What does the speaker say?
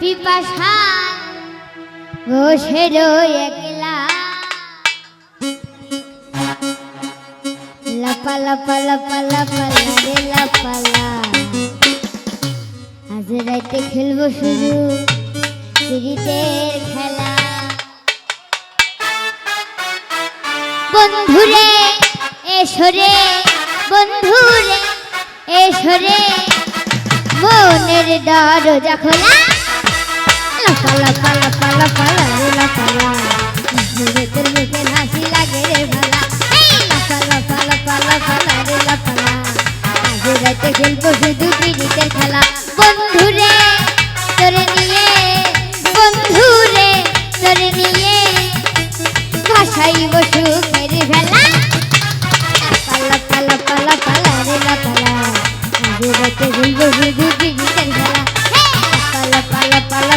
পিপাসা বসে রই একলা। লাপা লাপা লাপা লাপা রে লাপালা আজ রাইতে খেলব শুধু সিঁড়িতের খেলা। বন্ধুরে, এসরে বন্ধুরে, এসরে। মনের দরজা খোলা। লাফা লাফা লাফা লাফা রে লাফালা তোর মুখে হাসি লাগে রে ভালা এই লাফা লাফা লাফা লাফা রে লাফালা আজ রাতে খেলব শুধু পিড়িতের খেলা বন্ধুরে তোরে নিয়ে বন্ধুরে তোরে নিয়ে ভাসাইব সুখের ভেলা পালা পালা পালা পালা রে লা পালা আজে পালা পালা পালা